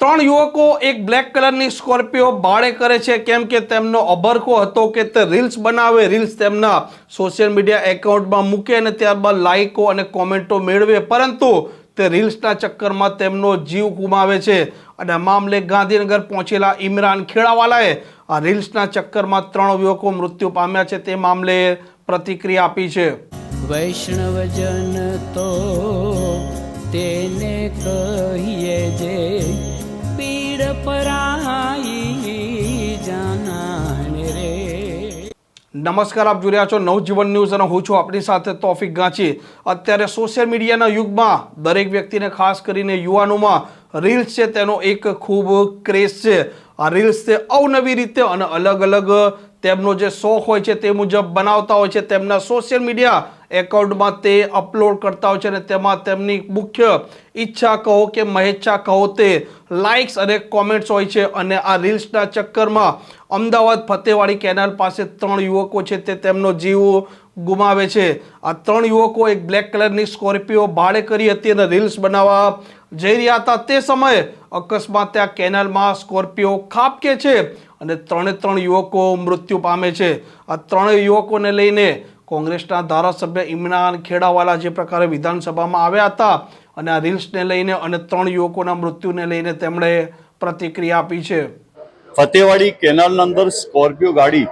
ત્રણ યુવકો, એક બ્લેક કલરની સ્કોર્પિયો ભાડે કરે છે. કેમ કે તેમનો અભરખો હતો કે તે રીલ્સ બનાવે રીલ્સ તેમના સોશિયલ મીડિયા એકાઉન્ટમાં મૂકે અને ત્યારબાદ લાઇકો અને કોમેન્ટો મેળવે. પરંતુ તે રીલ્સના ચક્કરમાં તેમનો જીવ ગુમાવે છે. અને મામલે ગાંધીનગર પહોંચેલા ઇમરાન ખેડાવાલાએ આ રીલ્સના ચક્કરમાં ત્રણ યુવકો મૃત્યુ પામ્યા છે. તે મામલે પ્રતિક્રિયા આપી છે. વૈષ્ણવજન તો તેને કહીએ જે નમસ્કાર, આપ જોઈ રહ્યા છો નવજીવન ન્યૂઝ અને હું છું આપણી સાથે તોફિક ગાંચી. અત્યારે સોશિયલ મીડિયાના યુગમાં દરેક વ્યક્તિને ખાસ કરીને યુવાનોમાં રીલ્સ છે, તેનો એક ખૂબ ક્રેઝ છે. આ રીલ્સ તે અવનવી રીતે અને અલગ અલગ તેમનો જે શોખ હોય છે, તે મુજબ બનાવતા હોય છે. તેમના સોશિયલ મીડિયા એકાઉન્ટમાં તે અપલોડ કરતા હોય છે અને તેમાં તેમની મુખ્ય ઈચ્છા કહો કે મહેચ્છા કહો તે લાઇક્સ અને કોમેન્ટ્સ હોય છે અને આ રીલ્સના ચક્કરમાં અમદાવાદ ફતેવાડી કેનાલ પાસે ત્રણ યુવકો છે તે તેમનો જીવ ગુમાવે છે. આ ત્રણ યુવકો એક બ્લેક કલરની સ્કોર્પિયો ભાડે કરી હતી અને રીલ્સ બનાવવા જઈ રહ્યા હતા. તે સમયે અકસ્માત ત્યાં કેનાલમાં સ્કોર્પિયો ખાબકે છે અને ત્રણે ત્રણ યુવકો મૃત્યુ પામે છે. આ ત્રણેય યુવકોને લઈને કોંગ્રેસના ધારાસભ્ય ઇમરાન ખેડાવાલા જે પ્રકારે વિધાનસભામાં આવ્યા હતા અને આ રીલ્સને લઈને અને ત્રણ યુવકોના મૃત્યુને લઈને તેમણે પ્રતિક્રિયા આપી છે. ફતેવાડી કેનાલના અંદર સ્કોર્પિયો ગાડી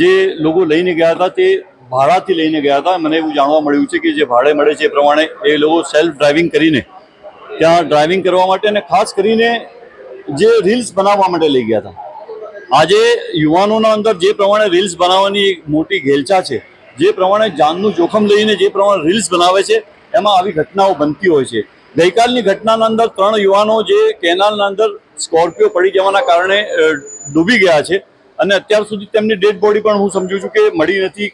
જે લોકો લઈને ગયા હતા તે ભાડાથી લઈને ગયા હતા. મને એવું જાણવા મળ્યું છે કે જે ભાડે મળે છે એ પ્રમાણે એ લોકો સેલ્ફ ડ્રાઇવિંગ કરીને ત્યાં ડ્રાઇવિંગ કરવા માટે અને ખાસ કરીને જે રીલ્સ બનાવવા માટે લઈ ગયા હતા. આજે યુવાનોના અંદર જે પ્રમાણે રીલ્સ બનાવવાની એક મોટી ઘેલચા છે જે પ્રમાણે જાનનું જોખમ લઈને જે પ્રમાણે રીલ્સ બનાવે છે, એમાં આવી ઘટનાઓ બનતી હોય છે. ગઈકાલની ઘટનાના અંદર ત્રણ યુવાનો જે કેનાલના અંદર સ્કોર્પિયો પડી જવાના કારણે ડૂબી ગયા છે અને અત્યાર સુધી તેમની ડેડ બોડી પણ હું સમજુ છું કે મળી નથી.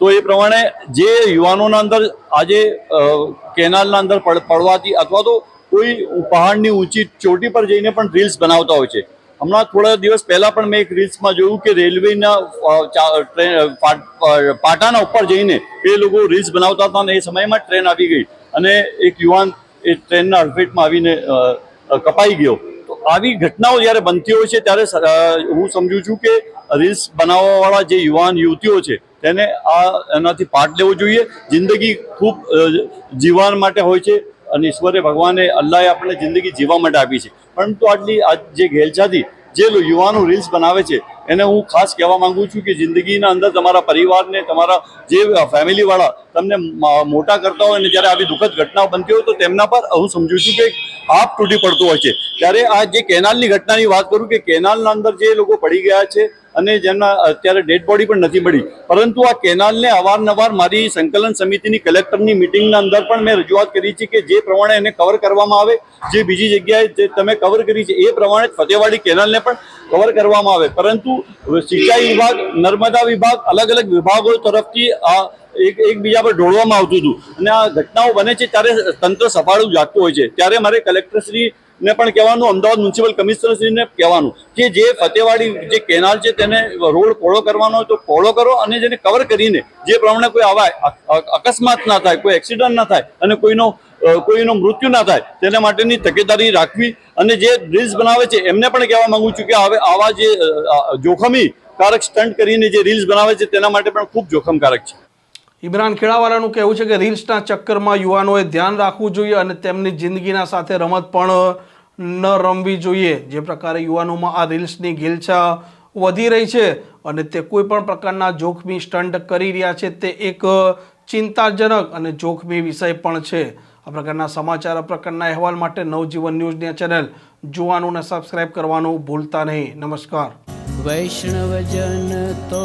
તો એ પ્રમાણે જે યુવાનોના અંદર આજે કેનાલના અંદર પડવાથી અથવા તો કોઈ પહાડની ઊંચી ચોટી પર જઈને પણ રીલ્સ બનાવતા હોય છે. હમણાં થોડા દિવસ પહેલા પણ મેં એક રીલ્સમાં જોયું કે રેલવેના પાટાના ઉપર જઈને એ લોકો રીલ્સ બનાવતા હતા અને એ સમયમાં ટ્રેન આવી ગઈ. અને એક યુવાન એ ટ્રેનના અડફેટમાં આવીને કપાઈ ગયો. તો આવી ઘટનાઓ જ્યારે બનતી હોય છે ત્યારે હું સમજુ છું કે રીલ્સ બનાવવાવાળા જે યુવાન યુવતીઓ છે તેને આ એનાથી પાઠ લેવો જોઈએ. જિંદગી ખૂબ જીવન માટે હોય છે. અને ઈશ્વરે ભગવાને અલ્લાહે આપણને જિંદગી જીવવા માટે આપી છે. પરંતુ આટલી આ જે ઘેલછાથી જે યુવાનો રીલ્સ બનાવે છે, એને હું ખાસ કહેવા માંગુ છું કે જિંદગીના અંદર તમારા પરિવારને, તમારા જે ફેમિલીવાળા તમને મોટા કરતા હોય અને જ્યારે આવી દુઃખદ ઘટનાઓ બનતી હોય તો તેમના પર હું સમજુ છું કે હાફ તૂટી પડતું હોય છે. ત્યારે આ જે કેનાલની ઘટનાની વાત કરું કે કેનાલના અંદર જે લોકો પડી ગયા છે અને જેમના અત્યારે ડેડ બોડી પણ નથી મળી. પરંતુ આ કેનાલને અવારનવાર મારી સંકલન સમિતિની કલેક્ટરની મિટિંગના અંદર પણ મેં રજૂઆત કરી છે કે જે પ્રમાણે એને કવર કરવામાં આવે, જે બીજી જગ્યાએ જે તમે કવર કરી છે, એ પ્રમાણે ફતેવાડી કેનાલને પણ કવર કરવામાં આવે. પરંતુ સિંચાઈ વિભાગ, નર્મદા વિભાગ અલગ અલગ વિભાગો તરફથી આ એક એકબીજા પર ઢોળવામાં આવતું હતું. અને આ ઘટનાઓ બને છે ત્યારે તંત્ર સફાળું જાગતું હોય છે. ત્યારે મારે કલેક્ટરશ્રી ને પણ કહેવાનું, અમદાવાદ મ્યુનિસિપલ કમિશનરશ્રીને કહેવાનું કે જે ફતેવાડી જે કેનાલ છે તેને રોડ પહોળો કરવાનો હોય તો પહોળો કરો અને જેને કવર કરીને જે પ્રમાણે કોઈ આવા અકસ્માત ના થાય, કોઈ એક્સિડન્ટ ના થાય અને કોઈનો કોઈનો મૃત્યુ ના થાય, તેના માટેની તકેદારી રાખવી અને જે રીલ્સ બનાવે છે એમને પણ કહેવા માંગુ છું કે હવે આવા જે જોખમી કારક સ્ટન્ટ કરીને જે રીલ્સ બનાવે છે તેના માટે પણ ખૂબ જોખમકારક છે. ઇમરાન ખેડાવાલાનું કહેવું છે કે રીલ્સના ચક્કરમાં યુવાનોએ ધ્યાન રાખવું જોઈએ અને તેમની જિંદગીના સાથે રમત પણ ન રમવી જોઈએ. જે પ્રકારે યુવાનોમાં આ રીલ્સની ગિલછા વધી રહી છે અને તે કોઈ પણ પ્રકારના જોખમી સ્ટન્ટ કરી રહ્યા છે તે એક ચિંતાજનક અને જોખમી વિષય પણ છે. આ પ્રકારના સમાચાર, આ પ્રકારના અહેવાલ માટે નવજીવન ન્યૂઝની ચેનલ જોવાનું અને સબસ્ક્રાઇબ કરવાનું ભૂલતા નહીં. નમસ્કાર. વૈષ્ણવજન તો